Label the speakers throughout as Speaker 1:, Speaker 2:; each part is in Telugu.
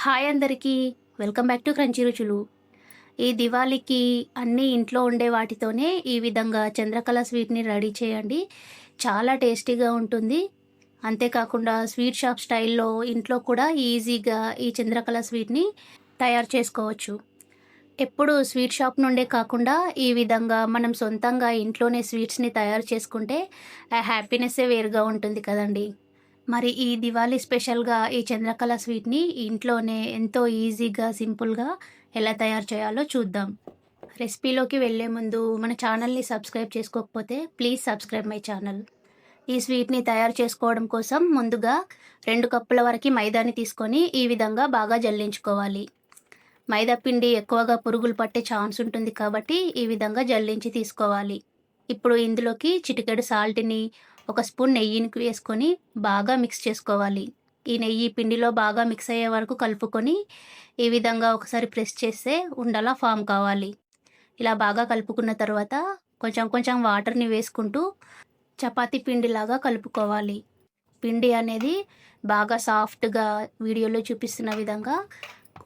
Speaker 1: హాయ్ అందరికీ. వెల్కమ్ బ్యాక్ టు క్రంచి రుచులు. ఈ దివాళీకి అన్నీ ఇంట్లో ఉండే వాటితోనే ఈ విధంగా చంద్రకళ స్వీట్ని రెడీ చేయండి. చాలా టేస్టీగా ఉంటుంది. అంతేకాకుండా స్వీట్ షాప్ స్టైల్లో ఇంట్లో కూడా ఈజీగా ఈ చంద్రకళ స్వీట్ని తయారు చేసుకోవచ్చు. ఎప్పుడు స్వీట్ షాప్ నుండే కాకుండా ఈ విధంగా మనం సొంతంగా ఇంట్లోనే స్వీట్స్ని తయారు చేసుకుంటే ఆ హ్యాపీనెస్సే వేరుగా ఉంటుంది కదండి. మరి ఈ దివాళీ స్పెషల్గా ఈ చంద్రకళ స్వీట్ని ఇంట్లోనే ఎంతో ఈజీగా సింపుల్గా ఎలా తయారు చేయాలో చూద్దాం. రెసిపీలోకి వెళ్ళే ముందు మన ఛానల్ని సబ్స్క్రైబ్ చేసుకోకపోతే ప్లీజ్ సబ్స్క్రైబ్ మై ఛానల్. ఈ స్వీట్ని తయారు చేసుకోవడం కోసం ముందుగా రెండు కప్పుల వరకు మైదాని తీసుకొని ఈ విధంగా బాగా జల్లించుకోవాలి. మైదా పిండి ఎక్కువగా పురుగులు పట్టే ఛాన్స్ ఉంటుంది కాబట్టి ఈ విధంగా జల్లించి తీసుకోవాలి. ఇప్పుడు ఇందులోకి చిటికెడు సాల్ట్ని ఒక స్పూన్ నెయ్యిని వేసుకొని బాగా మిక్స్ చేసుకోవాలి. ఈ నెయ్యి పిండిలో బాగా మిక్స్ అయ్యే వరకు కలుపుకొని ఈ విధంగా ఒకసారి ప్రెస్ చేస్తే ఉండలా ఫామ్ కావాలి. ఇలా బాగా కలుపుకున్న తర్వాత కొంచెం కొంచెం వాటర్ని వేసుకుంటూ చపాతీ పిండిలాగా కలుపుకోవాలి. పిండి అనేది బాగా సాఫ్ట్గా వీడియోలో చూపిస్తున్న విధంగా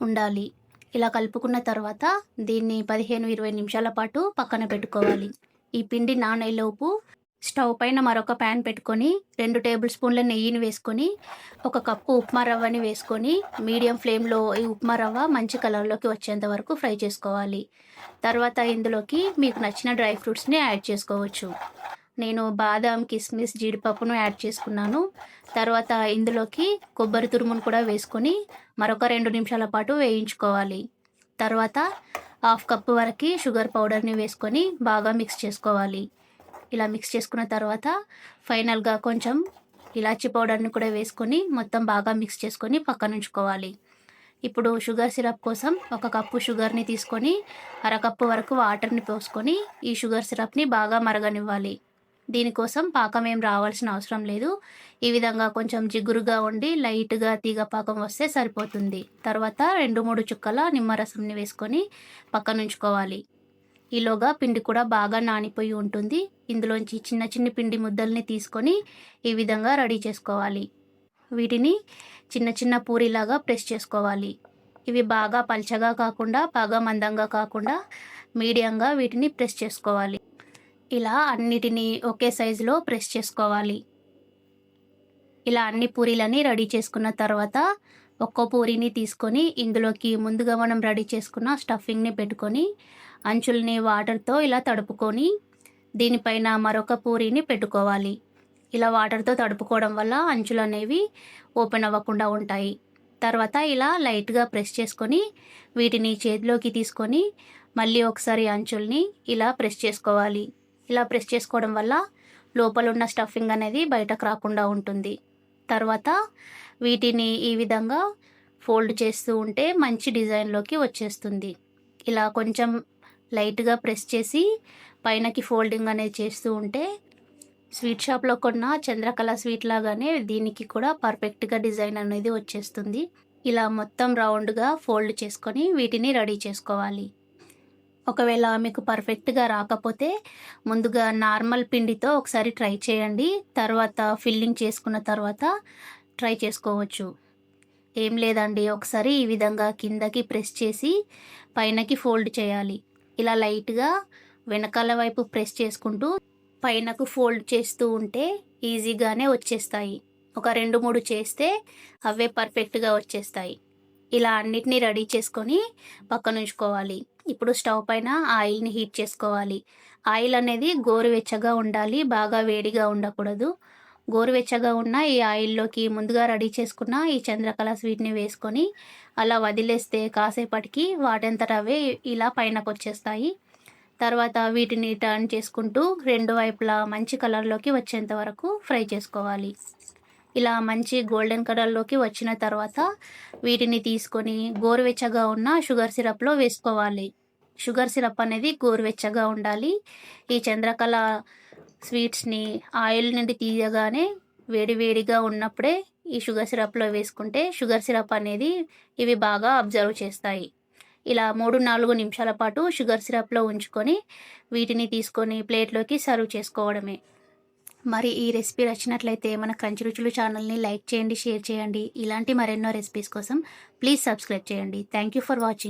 Speaker 1: ఉండాలి. ఇలా కలుపుకున్న తర్వాత దీన్ని పదిహేను ఇరవై నిమిషాల పాటు పక్కన పెట్టుకోవాలి. ఈ పిండి నానేలోపు స్టవ్ పైన మరొక ప్యాన్ పెట్టుకొని రెండు టేబుల్ స్పూన్ల నెయ్యిని వేసుకొని ఒక కప్పు ఉప్మా రవ్వని వేసుకొని మీడియం ఫ్లేమ్లో ఈ ఉప్మా రవ్వ మంచి కలర్లోకి వచ్చేంత వరకు ఫ్రై చేసుకోవాలి. తర్వాత ఇందులోకి మీకు నచ్చిన డ్రై ఫ్రూట్స్ని యాడ్ చేసుకోవచ్చు. నేను బాదాం కిస్మిస్ జీడిపప్పును యాడ్ చేసుకున్నాను. తర్వాత ఇందులోకి కొబ్బరి తురుమును కూడా వేసుకొని మరొక రెండు నిమిషాల పాటు వేయించుకోవాలి. తర్వాత హాఫ్ కప్పు వరకు షుగర్ పౌడర్ని వేసుకొని బాగా మిక్స్ చేసుకోవాలి. ఇలా మిక్స్ చేసుకున్న తర్వాత ఫైనల్గా కొంచెం ఇలాచి పౌడర్ని కూడా వేసుకొని మొత్తం బాగా మిక్స్ చేసుకొని పక్కన ఉంచుకోవాలి ఇప్పుడు షుగర్ సిరప్ కోసం ఒక కప్పు షుగర్ని తీసుకొని అరకప్పు వరకు వాటర్ని పోసుకొని ఈ షుగర్ సిరప్ని బాగా మరగనివ్వాలి. దీనికోసం పాకం ఏం రావాల్సిన అవసరం లేదు. ఈ విధంగా కొంచెం జిగురుగా ఉండి లైట్గా తీగ పాకం వస్తే సరిపోతుంది. తర్వాత రెండు మూడు చుక్కల నిమ్మరసంని వేసుకొని పక్కన ఉంచుకోవాలి ఈలోగా పిండి కూడా బాగా నానిపోయి ఉంటుంది. ఇందులోంచి చిన్న చిన్న పిండి ముద్దల్ని తీసుకొని ఈ విధంగా రెడీ చేసుకోవాలి. వీటిని చిన్న చిన్న పూరిలాగా ప్రెస్ చేసుకోవాలి. ఇవి బాగా పల్చగా కాకుండా బాగా మందంగా కాకుండా మీడియంగా వీటిని ప్రెస్ చేసుకోవాలి. ఇలా అన్నిటినీ ఒకే సైజులో ప్రెస్ చేసుకోవాలి. ఇలా అన్ని పూరీలని రెడీ చేసుకున్న తర్వాత ఒక్కో పూరిని తీసుకొని ఇందులోకి ముందుగా మనం రెడీ చేసుకున్న స్టఫింగ్ని పెట్టుకొని అంచుల్ని వాటర్తో ఇలా తడుపుకొని దీనిపైన మరొక పూరీని పెట్టుకోవాలి. ఇలా వాటర్తో తడుపుకోవడం వల్ల అంచులు అనేవి ఓపెన్ అవ్వకుండా ఉంటాయి. తర్వాత ఇలా లైట్గా ప్రెస్ చేసుకొని వీటిని చేతిలోకి తీసుకొని మళ్ళీ ఒకసారి అంచుల్ని ఇలా ప్రెస్ చేసుకోవాలి. ఇలా ప్రెస్ చేసుకోవడం వల్ల లోపల ఉన్న స్టఫింగ్ అనేది బయటకు రాకుండా ఉంటుంది. తర్వాత వీటిని ఈ విధంగా ఫోల్డ్ చేస్తూ ఉంటే మంచి డిజైన్లోకి వచ్చేస్తుంది. ఇలా కొంచెం లైట్గా ప్రెస్ చేసి పైనకి ఫోల్డింగ్ అనేది చేస్తూ ఉంటే స్వీట్ షాప్లో కొన్న చంద్రకళ స్వీట్ లాగానే దీనికి కూడా పర్ఫెక్ట్గా డిజైన్ అనేది వచ్చేస్తుంది. ఇలా మొత్తం రౌండ్గా ఫోల్డ్ చేసుకొని వీటిని రెడీ చేసుకోవాలి. ఒకవేళ మీకు పర్ఫెక్ట్గా రాకపోతే ముందుగా నార్మల్ పిండితో ఒకసారి ట్రై చేయండి. తర్వాత ఫిల్లింగ్ చేసుకున్న తర్వాత ట్రై చేసుకోవచ్చు. ఏం లేదండి ఒకసారి ఈ విధంగా కిందకి ప్రెస్ చేసి పైనకి ఫోల్డ్ చేయాలి. ఇలా లైట్గా వెనకాల వైపు ప్రెస్ చేసుకుంటూ పైనకు ఫోల్డ్ చేస్తూ ఉంటే ఈజీగానే వచ్చేస్తాయి. ఒక రెండు మూడు చేస్తే అవే పర్ఫెక్ట్గా వచ్చేస్తాయి. ఇలా అన్నిటినీ రెడీ చేసుకొని పక్కన ఉంచుకోవాలి. ఇప్పుడు స్టవ్ పైన ఆయిల్ని హీట్ చేసుకోవాలి. ఆయిల్ అనేది గోరువెచ్చగా ఉండాలి బాగా వేడిగా ఉండకూడదు. గోరువెచ్చగా ఉన్న ఈ ఆయిల్లోకి ముందుగా రెడీ చేసుకున్న ఈ చంద్రకళ స్వీట్ని వేసుకొని అలా వదిలేస్తే కాసేపటికి వాటంతట అవే ఇలా పైనకు వచ్చేస్తాయి. తర్వాత వీటిని టర్న్ చేసుకుంటూ రెండు వైపులా మంచి కలర్లోకి వచ్చేంత వరకు ఫ్రై చేసుకోవాలి. ఇలా మంచి గోల్డెన్ కలర్లోకి వచ్చిన తర్వాత వీటిని తీసుకొని గోరువెచ్చగా ఉన్న షుగర్ సిరప్లో వేసుకోవాలి. షుగర్ సిరప్ అనేది గోరువెచ్చగా ఉండాలి. ఈ చంద్రకళ స్వీట్స్ని ఆయిల్ నుండి తీయగానే వేడి వేడిగా ఉన్నప్పుడే ఈ షుగర్ సిరప్లో వేసుకుంటే షుగర్ సిరప్ అనేది ఇవి బాగా అబ్జర్వ్ చేస్తాయి. ఇలా మూడు నాలుగు నిమిషాల పాటు షుగర్ సిరప్లో ఉంచుకొని వీటిని తీసుకొని ప్లేట్లోకి సర్వ్ చేసుకోవడమే. మరి ఈ రెసిపీ నచ్చినట్లయితే మన క్రంచి రుచులు ఛానల్ని లైక్ చేయండి షేర్ చేయండి. ఇలాంటి మరెన్నో రెసిపీస్ కోసం ప్లీజ్ సబ్స్క్రైబ్ చేయండి. Thank you for watching.